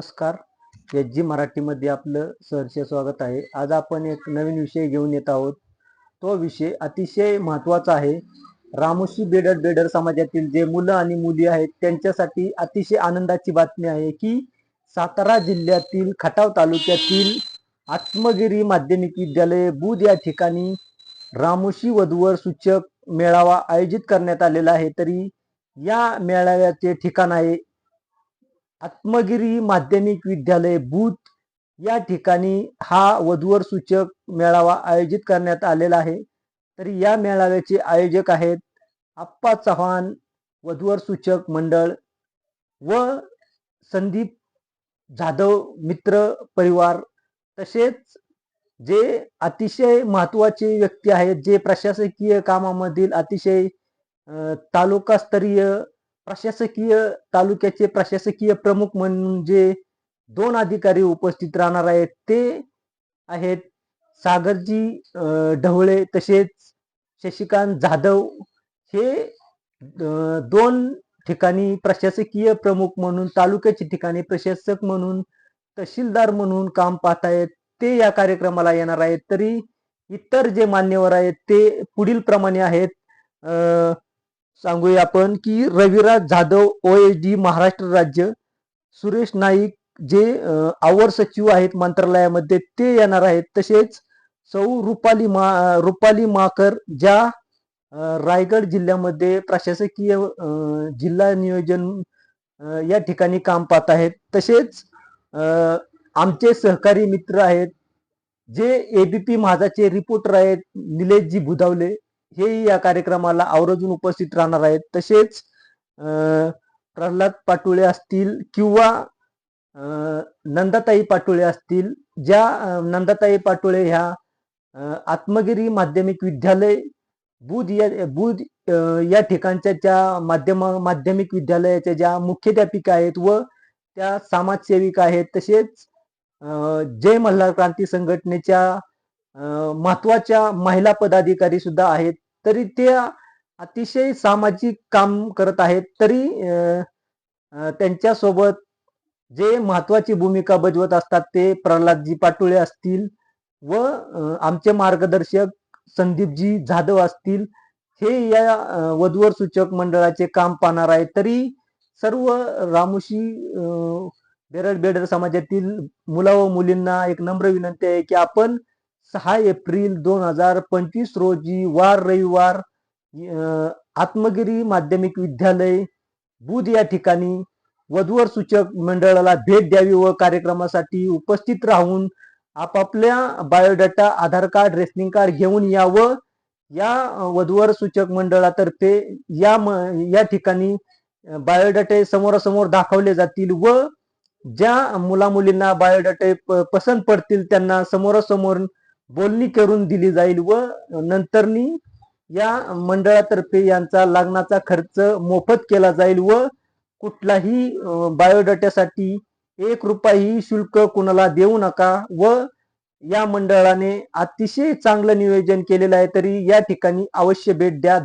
नमस्कार. H G मराठीमध्ये आपलं सहर्ष स्वागत आहे. आज आपण एक नवीन विषय घेऊन येत आहोत. तो विषय अतिशय महत्त्वाचा आहे. रामोशी बेडर बेडर समाजातील जे मुलं आणि मुली आहेत त्यांच्यासाठी अतिशय आनंदाची बातमी आहे की सातारा जिल्ह्यातील खटाव तालुक्यातील आत्मगिरी माध्यमिक विद्यालय बुध या ठिकाणी रामोशी वधूवर सूचक मेळावा आयोजित करण्यात आलेला आहे. तरी या मेळाव्याचे ठिकाण आहे आत्मगिरी माध्यमिक विद्यालय बुध या ठिकाणी हा वधूवर सूचक मेळावा आयोजित करण्यात आलेला आहे. तरी या मेळाव्याचे आयोजक आहेत आप्पा चव्हाण वधूवर सूचक मंडळ व संदीप जाधव मित्र परिवार तसेच जे अतिशय महत्त्वाचे व्यक्ती आहेत जे प्रशासकीय कामामधील अतिशय तालुकास्तरीय प्रशासकीय तालुक्याचे प्रशासकीय प्रमुख म्हणून जे दोन अधिकारी उपस्थित राहणार आहेत. ते आहेत सागरजी ढवळे तसेच शशिकांत जाधव. हे दोन ठिकाणी प्रशासकीय प्रमुख म्हणून तालुक्याच्या ठिकाणी प्रशासक म्हणून तहसीलदार म्हणून काम पाहत आहेत ते या कार्यक्रमाला येणार आहेत. तरी इतर जे मान्यवर आहेत ते पुढील प्रमाणे आहेत सांगूया आपण की Raviraj Jadhav O S D Maharashtra राज्य सुरेश नाईक जे आवर सचिव आहेत मंत्रालयामध्ये ते येणार आहेत. तसेच सौ रुपाली मा रुपाली माकर ज्या रायगड जिल्ह्यामध्ये प्रशासकीय जिल्हा नियोजन या ठिकाणी काम पाहत आहेत. तसेच आमचे सहकारी मित्र आहेत जे एबीपी माझाचे रिपोर्टर आहेत निलेशजी बुधावले हेही या कार्यक्रमाला आवर्जून उपस्थित राहणार आहेत. तसेच प्रल्हाद पाटोळे असतील किंवा नंदाताई पाटोळे असतील ज्या नंदाताई पाटोळे ह्या आत्मगिरी माध्यमिक विद्यालय बुध या बुध या ठिकाणच्या ज्या माध्यम माध्यमिक विद्यालयाच्या ज्या मुख्याध्यापिका आहेत व त्या समाजसेविका आहेत तसेच जय मल्हार क्रांती संघटनेच्या महत्त्वाच्या महिला पदाधिकारी सुद्धा आहेत. तरी त्या अतिशय सामाजिक काम करत आहेत. तरी त्यांच्यासोबत जे महत्वाची भूमिका बजावत असतात ते प्रल्हादजी पाटोळे असतील व आमचे मार्गदर्शक संदीपजी जाधव असतील हे या वधूवर सूचक मंडळाचे काम पाहणार आहे तरी सर्व रामोशी बेरड बेडर समाजातील मुला व मुलींना एक नम्र विनंती आहे की आपण सहा एप्रिल दोन हजार पंचवीस रोजी वार रविवार आत्मगिरी माध्यमिक विद्यालय बुध या ठिकाणी वधूवर सूचक मंडळाला भेट द्यावी व कार्यक्रमासाठी उपस्थित राहून आपापल्या biodata Aadhaar card rationing card घेऊन यावं. या वधूवर सूचक मंडळातर्फे या म- या ठिकाणी बायोडाटे समोरासमोर दाखवले जातील व ज्या मुला मुलींना बायोडाटे पसंत पडतील त्यांना समोरासमोर बोलणी करून दिली जाईल व नंतरनी या मंडळातर्फे यांचा लग्नाचा खर्च मोफत केला जाईल व कुठलाही बायोडाट्यासाठी एक रुपयाही शुल्क कुणाला देऊ नका व या मंडळाने अतिशय चांगलं नियोजन केलेलं आहे तरी या ठिकाणी अवश्य भेट द्या.